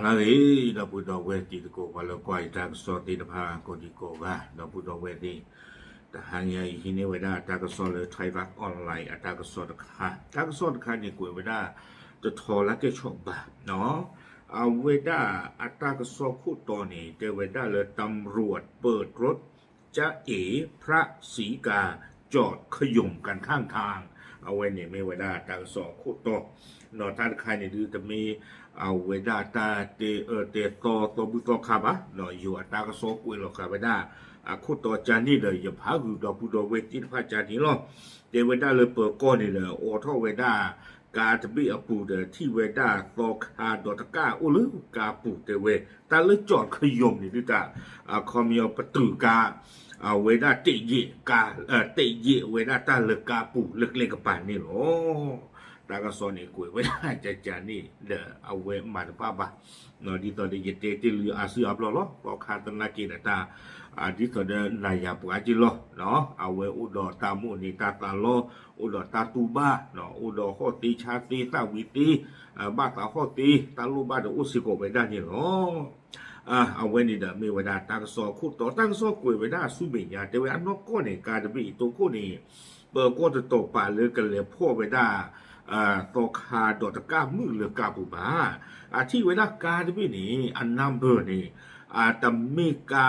ala e na pu do we ti ko pa lo kwai ta so ti na pha ko ti ko ga na pu do we ti ta han ya i hine we da ta ko so le thai va online a ta ko so ta kha ta ko so ta kha ni ko we da to tho la ke chok ba no เอาเวด้าอัตราก็สอบคู่ตอนนี้เดเวด้าเลยตำรวจเปิดรถจะเอพระศรีกาจอดขย่มกันข้างทาง เอาไว้เนี่ยไม่เวด้าตาสอบคู่ต่อนอท่านใครเนี่ยดูจะมีเอาเวด้าตาเตเออเตตอตบุตอคาบะเนาะอยู่อัตาก็สอบกุยหรอกครับเวด้อะคู่ต่อจานนี่เลยอย่าพาคือดอกผู้ดอกเวทีพระจานนี้หรอกเดเวด้าเลยเปิดก้อนนี่เลยโอท่อเวด้ากาจะบีอปูเดที่เวดาตอคาดอตกาอุลือกาปูเตเวตาเลจอดขยมนี่ดิตาอาคอมยอประตูกาอา เวดาเตเยกาเออเตเยเวดาตาเลกาปูเล็กเล็กปานนี่โอตากาซอนี่กุยเวดาจะจานี่เดเอาเวมาดปาบะนอดีตอดีเยเตติลืออาซืออับลอลอตอคาตนากีนตา อาทิตย์เดนายาปกาจิโลเนาะเอาเวอุดอตามุนิตาตาโลอุดอตาตูบ้าเนาะอุดอข้อตีชาตีตาวิตีอ่าบ้าตาข้อตีตาลูบ้าเดอุสิโกไปได้เนี่ยเนาะ อ่าเอาเวนี่เดมีเวลาตั้งสอคู่ต่อตั้งสอกุยเวลาสุเมียแต่เวลานกก็เนี่ยการจะมีตัวคู่นี่เปิดก็จะตกป่าเลยกันเลยพ่อเวลาอ่าตอคาดอตะก้ามือเลยกาบุบาอ่าที่เวลาการจะมีนี่อันนัมเบอร์นี่อ่าแต่มีกา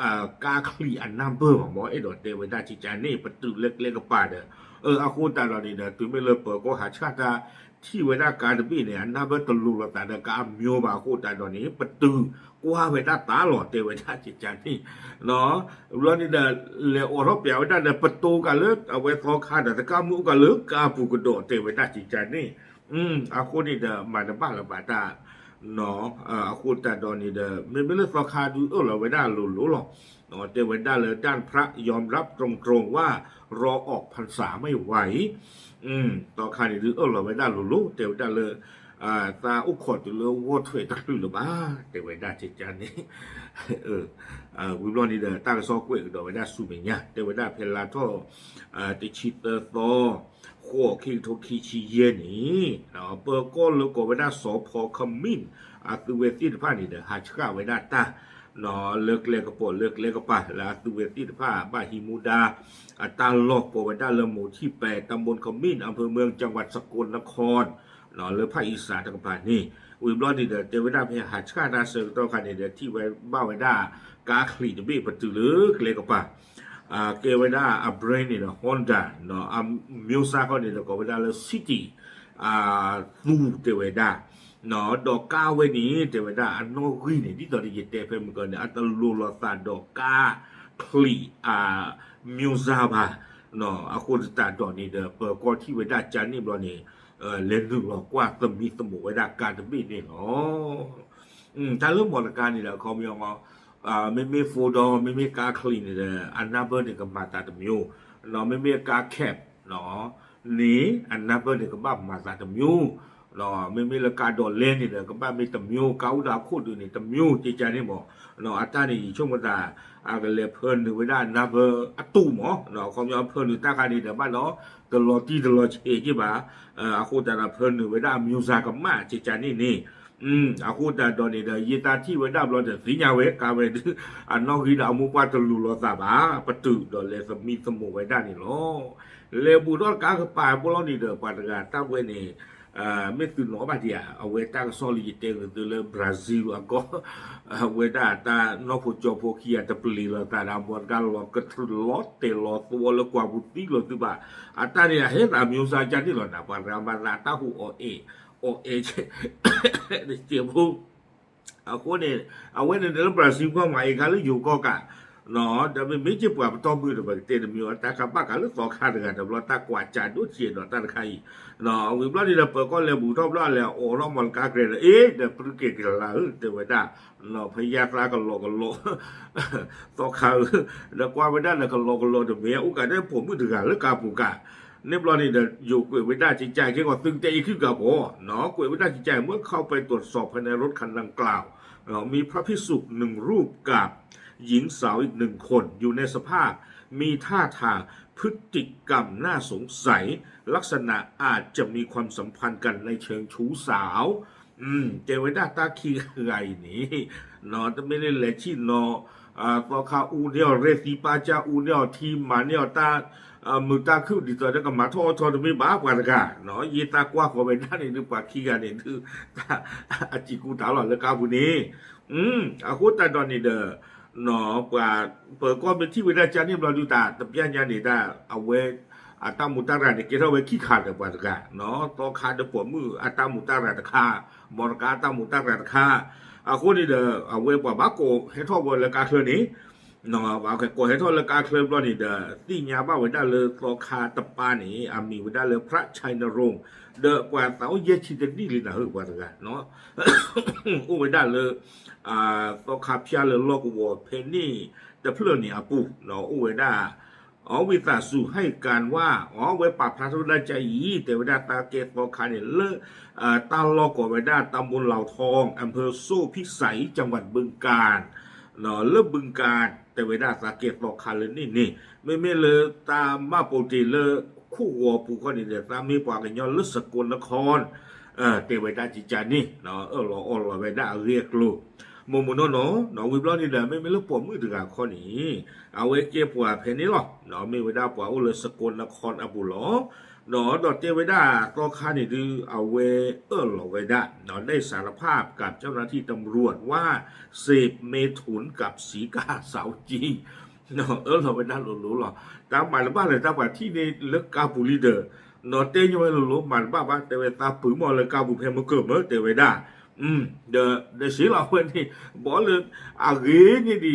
อ่ากาคลีอันนัมเบอร์ของหมอไอ้ดอดเตเวดาจิจานี่ประตูเล็กๆกับป่าเด้อเอออาคูตาเรานี่เด้อตุไม่เลยเปิดก็หาชาตา ที่เวลาการบีเนี่ยนับว่าตลุละแต่ในการมีบาโคตาตอนนี้ประตูกว่าเวลาตาหลอดเตเวลาจิตใจนี่เนาะเรื่องนี้เดเลโอรบเปียวได้เดประตูกันเลิกเอาไว้ทอคาแต่ตะกามูกันเลิกกาปูกระโดดเตเวลาจิตใจนี่อืมอาโคนี่เดมาในบ้านละบาตาเนาะอาโคตาตอนนี้เดไม่ไม่เลิกทอคาดูเออเราเวลาลุลุหรอก เนาะแต่ไว้ได้เลยด้านพระยอมรับตรงๆว่ารอออกพรรษาไม่ไหว อืม ต่อคานี่ดูเออเราไว้ได้หลุลุแต่ไว้ได้เลยอ่าตาอุกขอดอยู่เลยวัวถวยตะลุหรือบ้าแต่ไว้ได้จิตจานนี้เอออ่าวิบลอนี่เดอตากซอกวยก็ไว้ได้สุเมียแต่ไว้ได้เพลาท่ออ่าติชิตเตอร์โตขั้วคิงทุกขีชีเยนี่เนาเปิดก้นแล้วก็ไว้ได้สอพอขมิ้นอาตุเวติผ้านี่เดอหาชกาไว้ได้ตา นาะเลิกเล็กกระปเลิกเล็กกระปแล้วตุเวติผ้าบ้านฮิมูดา อัตาลอกปว้ได้ลหมู่ที่แปดตำบลขมิ้นอำเภอเมืองจังหวัดสกลนครนาะเลยภาคอีสานตะกปานี่อุบลอนี่เดเจว้ได้เพียหาชาดาเซิงต่อกันเดที่ไว้บ้าไว้ด้กาคลีจะบีประตูเลิกเล็กกระปะอ่าเกวดาอับรนนี่นะฮอนด้าเนาะอัมมิวซาก็นี่เนะก็เวดาเลซิตี้อ่าลูเตเวกกาเวนี่เตเวดาอันโนกีนี่ที่ตอนนี้เตเฟมกันเนี่ยอัตลูลตาดอกกาคลีอ่ามิวซาบาเนาะอะคูตาดอกนี่เด้อเปิดก็ที่เวดาจานี่บลอนี่เออเลนนึงหรอกว่าตมีสมุเวดา နော်တော့ကာဝဲနေတေဝဒအနောဂိနေဒီတော်ဒီတေဖဲမကောနေအတလူလောသာတော့ကာခလီအာမြူဇာဘာနော်အခုတတ်တော်နေတဲ့ပေါ်ကောတိဝဒဂျာနေဘလောနေလဲလူလောကွာသမီးသမဝဒကာတပိနေနော်อืมဒါလို့မော်လကာနေတာခေါမြောင်းအောင်အာမေမေဖိုဒေါ်မေမေကာခလီနေတဲ့အနာဘနေကမတာတမျိုးနော်မေမေကာခက်နော်နေအနာဘနေကမမာတာတမျိုး နော်မိမိလကတော့လဲနေတယ်ကပတ်မိတမျိုးကောက်တာခုတ်တူနေတမျိုးတေချာနေပေါ့နော်အတန်နေချုံမတာအကလေဖန်နေဝဒနာဘအတူမောနော်ခေါင်းပြောဖန်တခါနေတယ်ပါတော့တလော်တီတလော်ချေကြပါအခုတရဖန်နေဝဒမျိုးစားကမတေချာနေနေอืมအခုတတော်နေတဲ့ရေတာတိဝဒဘလို့တဲ့ဇိညာဝဲကာဝဲအနောက်ကြီးတော့အမှုပတ်တလူလို့သပါပတုတော်လဲသမိသမှုဝဲတာနေလို့လေဘူးတော့ကာကပါဘလို့နေတဲ့ပါတကတပ်ဝဲနေ Uh, metu no ba dia aweta soli te de le brazil ako aweta ta no po jo po kia te pli la ta da bor gal lo ke tru lo te lo tu lo kwa buti lo tu ba ata ni he ta myo sa ja ni lo na ba ra ma na ta hu o e o e de che bu ako ne awene de brazil ko ma e ga le yo ko ka no da me meje pu ab to bu de ba te de mi wa ta ka ba ka lu ko ka de ga de lo ta kwa cha du chi no ta ka yi no wi bla ni da pe ko le bu to bla le o lo mon ka kre de e de pru ke ke la u de wa da no pha ya ka ka lo ka lo to ka da kwa wa da na ka lo ka lo de me u ka de pu mu de ga lu ka pu ka เรียบร้อยนี่เดี๋ยวอยู่กวยไม่ได้จิตใจแค่ก็ตึงใจขึ้นกับโอ้เนาะกวยไม่ได้จิตใจเมื่อเข้าไปตรวจสอบภายในรถคันดังกล่าวมีพระพิสุหนึ่งรูปกับ หญิงสาวอีกหนึ่งคนอยู่ในสภาพ มีท่าทางพฤติกรรมน่าสงสัย ลักษณะอาจจะมีความสัมพันธ์กันในเชิงชู้สาว อืม เจวิดาตาคีอะไรนี่นอนไม่ได้เลชิ่นออ่าตัวคาอูเนียเรซิปาจาอูเนียทีมาเนียตาอ่ามือตาคือดีตัวแล้วก็มาทอทอจะไม่บ้ากว่ากันเนาะยีตากว่าขอไปด้านนี้ดีกว่าขี้กันเนี่ยคืออาจิกูตาหลอนแล้วกาบุนี้อืมอาคุตาดอนนี่เด้อ no kwa per committee we da chani bla du ta ta pyan nya ni da awe ata mu ta ra ni ke ra we ki kha de kwa ga no to kha de po mu ata mu ta ra de kha mor ka ata mu ta ra de kha အခုနေတဲ့အဝဲပွားဘာကိုဟဲထောပေါ်လကထွန်းနေาแค่ก่อนี่อะซี่เนียบ้าไว้ได้เลยโซคารตปานี่อามีไว้ได้เลยพระชัยนรงค์เด้อกว่าเสาเยชิดนี่เลยนะเฮ้กว่าตะกะเนาะอู้ไว้ได้เลยอ่าตัวคาพยาเลยลอกวอเพนนี่แต่เพื่อนนี่อาปูเนาะอู้ไว้ได้อ๋อวิตาสุให้การว่าอ๋อเวปาพระธุดใจยีแต่เวลาตาเกตโอคาเนี่ยเลเอ่อตาลอกเวดาตำบลเหล่าทองอำเภอโซ่พิสัยจังหวัดบึงกาฬ เนาะเลิบึงกาฬแต่เวลาตาเกตโอคาเลยนี่นี่ไม่ไม่เลยตามมาโปรตีเลคู่วัวปูคนนี่เดียตามมีปากกันย้อนลึกสกลนครเออเตเวดาจิจานี่เนาะเออรออรอเวดาเรียกลูกมโมโนโนเนาะวิบลอนี่เด้อไม่ไม่รู้ปวดมือถึงกับข้อนี้เอาไว้เก็บปวดเพนนี้หรอเนาะมีไว้ได้ปวดอุลสกลนครอบุหลอ หนอดเตเวด้าก็คานิดือเอาเวเออหลอไวด้าหนอได้สารภาพกับเจ้าหน้าที่ตำรวจว่าเสพเมถุนกับสีกาสาวจีหนอเออหลอไวด้าหลูหลอตามหมายบ้านเลยตามหมายที่ในเลกาบูลีเดอร์หนอเตยไวหลูหลูหมายบ้านบ้านเตวตาปื้มอเลกาบุเพมเกิดเมื่อเตเวด้าอืมเดอเดสีหลอเพื่อนที่บอกเลยอาเกนี่ดี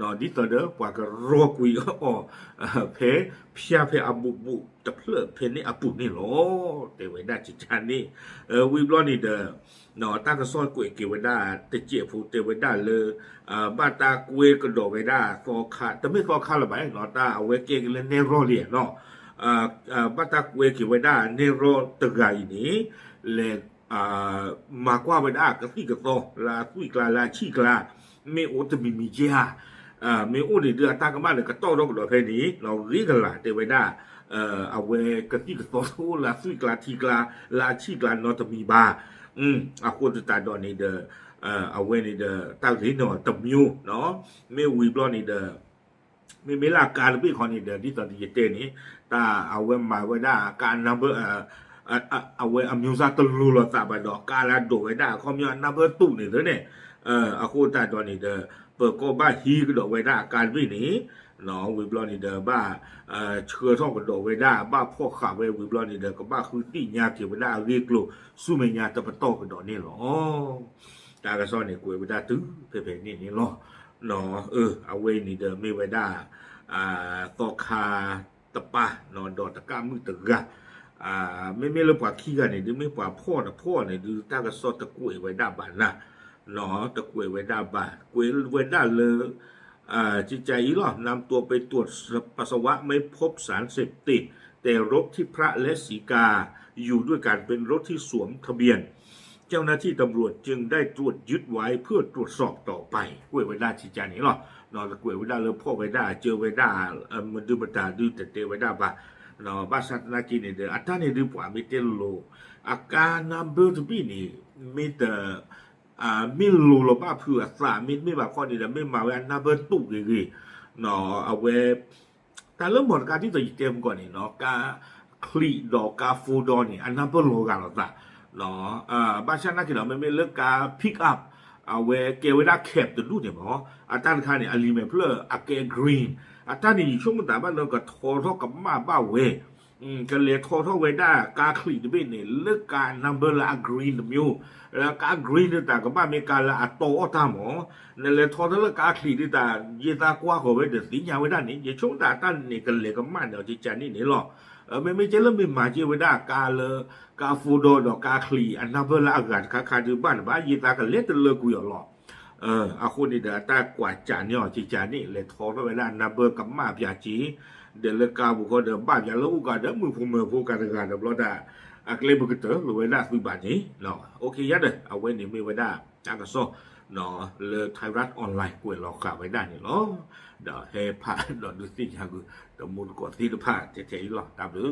နော်ဒီတော်တော့ပွာကရောကွီအော်ဖေဖျာဖေအဘူဘူတဖလဖေနေအပူနေလောတေဝဒချီချာနေဝီဘလော်နီဒနော်တာကဆော့ကွေကေဝဒတကြဖူတေဝဒလေဘာတာကွေကဒောဝဒသောခတမေသောခလဘိုင်နော်တာအဝဲကေကလနေရောလီနော်အာဘာတာကွေကေဝဒနေရောတဂိုင်နီလေအာမာကွာဝဒကတိကသောလာကွီကလာလာချီကလာမေဩတမီမီဂျေဟာ အာမေဥဒီတအတကမလည်းကတော့တော့ကတော့ဖဲဒီလောရီကလာတေဝဒအအဝဲကတိကတော့ဆိုလာဆွီကလာတီကလာလာချီကလာနော်တမီပါอืมအခုတတာတော့နေတဲ့အဝဲနေတဲ့တောက်လေးတော့တမျိုးနော်မေဝီဘလော့နေတဲ့မေမေလာကာလပိခေါ်နေတဲ့ဒီတန်ဒီတဲ့နေတာအဝဲမှာဝဲတာကာနံပါတ် เดอมีเวลาการพี่คนนี้เดี๋ยวที่ตอนที่เจนี้ตาเอาไว้มาไว้ได้การนับเบอร์เอ่อเอาไว้อามิวซาตลูลตาไปดอกการละโดไว้ได้เขามีนับเบอร์ตู้นี่เด้อเนี่ยเอ่ออาคูตาตอนนี้เด้อเปิดก็บ้าฮีก็ดอกไว้ได้การวิ่งนี้เนาะวิบลอ นี่เด้อบ้าเอ่อเชื่อท่องก็ดอกไว้ได้บ้าพ่อขาไว้วิบลอนี่เด้อก็บ้าคือตีญาเกี่ยดูไม่ญาตะปะโตก็ดอกนี่หรอตากระซ้อนเพ่ๆนี่นี่หรอเนาะเอไม่ปะเนาพ่อนะพ่อเนี่ยดูตากระสอตะกุยไว้ด้บ้านนะเนาะตะกุยไว้ด้บ้านกุยไว้ด้เลยอ่าจิตใจอีหรอนำตัวไปตรวจปัสสาวะไม่พบสารเสพติด แต่รถที่พระและสีกาอยู่ด้วยกันเป็นรถที่สวมทะเบียน เจ้าหน้าที่ตำรวจจึงได้ตรวจยึดไว้เพื่อตรวจสอบต่อไปกล้วยไว้ได้ชี้แจงนี้หรอนอนกล้วยไว้ได้เลยพ่อไว้ได้เจอไว้ได้เออมันดูมันตาดูแต่เตไว้ได้าบ้า เนสัตว์นากินเนี่เด้ออัตตาเนี่ยดูปว่าม่เตลโลอาการนับเบอร์ทุบีนี่มีแต่อ่าม่รู้หรอกว่าเพื่อสามิไม่แบบข้อนี้แต่ไม่มาเวลานับเบอร์ตุกเลยเนาะเอาไว้แต่เริ่มหมดการที่ตัวเต็มก่อนนี่เนาะกาคลีดอกกาฟูดอนนี่อันนั้นเป็นโลกันหรอจ้ะเนาะอ่าบ้านฉันนักกีฬาไม่ไม่เลิกกาพิกอัพเอาเวเกเวด้าแคปตัวดูเนี่ยหมออาจารย์ค่าเนี่ยอลิเมเพลอร์อาเกกรีน อาจารย์นี่ช่วงมันแต่บ้านเราก็โทรเท่ากับมาบ้าเวอืมก็เลยโทรเท่าเวด้ากาคลีดเป็นเนี่ยเลิกการนัมเบอร์ละกรีนมิวแล้วกากรีนแต่กับบ้านเมกาละอัตโตอตามหมอนั่นเลยโทรเท่าละกาคลีดแต่ยีตากว่าเขาเวเดสิญญาเวด้านนี้ยี่ช่วงแต่ตั้นนี่ก็เลยกับมันเดี๋ยวจิจานี่นี่หรอก เออไม่ไม่เจริญไม่มาเจวิดากาเลกาฟูโดดอกาคลีอันนับเวลาอากาศคาคาดูบ้านบ้านยีตากันเล็ดเลกุยหรอ เอออาคุณนี่เดอตากว่าจานยอจีจานี่เลยทอแล้วเวลานับเบอร์กับมาพยาจีเดลกาบุคเดบ้าพยาลูกาเดมือพูมือพูการการเดบลอดาอักเลบุกเตอร์ลเวลาคุบานี้เนาะโอเคยัดเลยเอาไว้นี่ไม่ไว้ได้จังกโซเนาะเลไทยรัฐออนไลน์กวยรอกาวไว้ได้นี่เนาะเดอเฮพาเดอดูสิยากูเดมุนกอดที่เดพาเฉยๆหรอตามหรือ